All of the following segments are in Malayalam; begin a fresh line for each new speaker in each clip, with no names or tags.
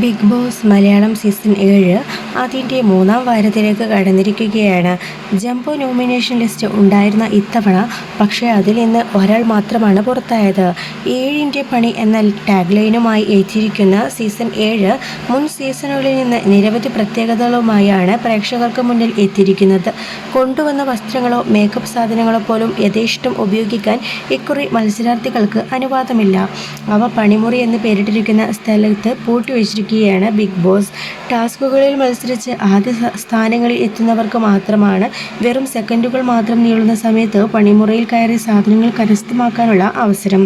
ബിഗ് ബോസ് മലയാളം സീസൺ ഏഴ് അതിന്റെ മൂന്നാം വാരത്തിലേക്ക് കടന്നിരിക്കുകയാണ്. ജംബോ നോമിനേഷൻ ലിസ്റ്റ് ഉണ്ടായിരുന്ന ഇത്തവണ പക്ഷേ അതിൽ നിന്ന് ഒരാൾ മാത്രമാണ് പുറത്തായത്. ഏഴിന്റെ പണി എന്ന ടാഗ്ലൈനുമായി എത്തിയിരിക്കുന്ന സീസൺ ഏഴ് മുൻ സീസണുകളിൽ നിന്ന് നിരവധി പ്രത്യേകതകളുമായാണ് പ്രേക്ഷകർക്ക് മുന്നിൽ എത്തിയിരിക്കുന്നത്. കൊണ്ടുവന്ന വസ്ത്രങ്ങളോ മേക്കപ്പ് സാധനങ്ങളോ പോലും യഥേഷ്ടം ഉപയോഗിക്കാൻ ഇക്കുറി മത്സരാർത്ഥികൾക്ക് അനുവാദമില്ല. അവ പണിമുറി എന്ന് പേരിട്ടിരിക്കുന്ന സ്ഥലത്ത് പൂട്ടിവെച്ചിരിക്കുകയാണ് ബിഗ് ബോസ്. ടാസ്കുകളിൽ മത്സരിച്ച് ആദ്യ സ്ഥാനങ്ങളിൽ എത്തുന്നവർക്ക് മാത്രമാണ് വെറും സെക്കൻഡുകൾ മാത്രം നീളുന്ന സമയത്ത് പണിമുറയിൽ കയറി സാധനങ്ങൾ കരസ്ഥമാക്കാനുള്ള അവസരം.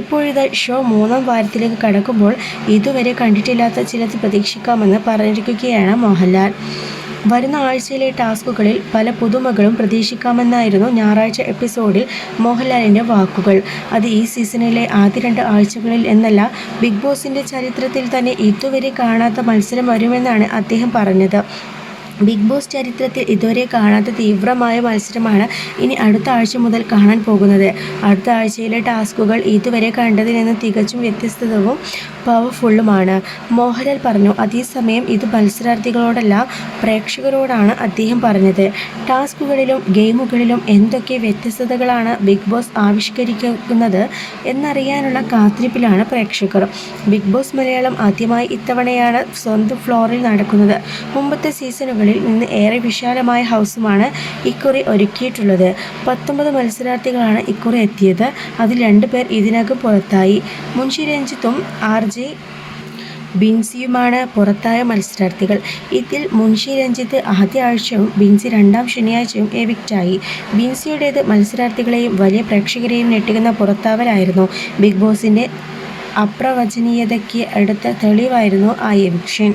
ഇപ്പോഴിത് ഷോ മൂന്നാം വാരത്തിലേക്ക് കടക്കുമ്പോൾ ഇതുവരെ കണ്ടിട്ടില്ലാത്ത ചിലത് പ്രതീക്ഷിക്കാമെന്ന് പറഞ്ഞിരിക്കുകയാണ് മോഹൻലാൽ. വരുന്ന ആഴ്ചയിലെ ടാസ്കുകളിൽ പല പുതുമകളും പ്രതീക്ഷിക്കാമെന്നായിരുന്നു ഞായറാഴ്ച എപ്പിസോഡിൽ മോഹൻലാലിന്റെ വാക്കുകൾ. അത് ഈ സീസണിലെ ആദ്യ രണ്ട് ആഴ്ചകളിൽ എന്നല്ല ബിഗ് ബോസിന്റെ ചരിത്രത്തിൽ തന്നെ ഇതുവരെ കാണാത്ത മത്സരം വരുമെന്നാണ് അദ്ദേഹം പറഞ്ഞത്. ബിഗ് ബോസ് ചരിത്രത്തിൽ ഇതുവരെ കാണാത്ത തീവ്രമായ മത്സരമാണ് ഇനി അടുത്ത ആഴ്ച മുതൽ കാണാൻ പോകുന്നത്. അടുത്ത ആഴ്ചയിലെ ടാസ്കുകൾ ഇതുവരെ കണ്ടതിൽ നിന്ന് തികച്ചും വ്യത്യസ്തവും പവർഫുള്ളുമാണ്. മോഹൻലാൽ പറഞ്ഞു അതേസമയം ഇത് മത്സരാർത്ഥികളോടല്ല പ്രേക്ഷകരോടാണ് അദ്ദേഹം പറഞ്ഞത്. ടാസ്കുകളിലും ഗെയിമുകളിലും എന്തൊക്കെ വ്യത്യസ്തതകളാണ് ബിഗ് ബോസ് ആവിഷ്കരിക്കുന്നത് എന്നറിയാനുള്ള കാത്തിരിപ്പിലാണ് പ്രേക്ഷകർ. ബിഗ് ബോസ് മലയാളം ആദ്യമായി ഇത്തവണയാണ് സ്വന്തം ഫ്ലോറിൽ നടക്കുന്നത്. മുമ്പത്തെ സീസണുകളിൽ നിന്ന് ഏറെ വിശാലമായ ഹൗസുമാണ് ഇക്കുറി ഒരുക്കിയിട്ടുള്ളത്. പത്തൊമ്പത് മത്സരാർത്ഥികളാണ് ഇക്കുറി എത്തിയത്. അതിൽ രണ്ടു പേർ ഇതിനകം പുറത്തായി. മുൻഷി രഞ്ജിത്തും ആർ ജെ ബിൻസിയുമാണ് പുറത്തായ മത്സരാർത്ഥികൾ. ഇതിൽ മുൻഷി രഞ്ജിത്ത് ആദ്യ ആഴ്ചയും ബിൻസി രണ്ടാം ശനിയാഴ്ചയും എവിക്റ്റായി. ബിൻസിയുടേത് മത്സരാർത്ഥികളെയും വലിയ പ്രേക്ഷകരെയും ഞെട്ടിക്കുന്ന പുറത്താവലായിരുന്നു. ബിഗ് ബോസിന്റെ അപ്രവചനീയതയ്ക്ക് അടുത്ത തെളിവായിരുന്നു ആ എവിക്ഷൻ.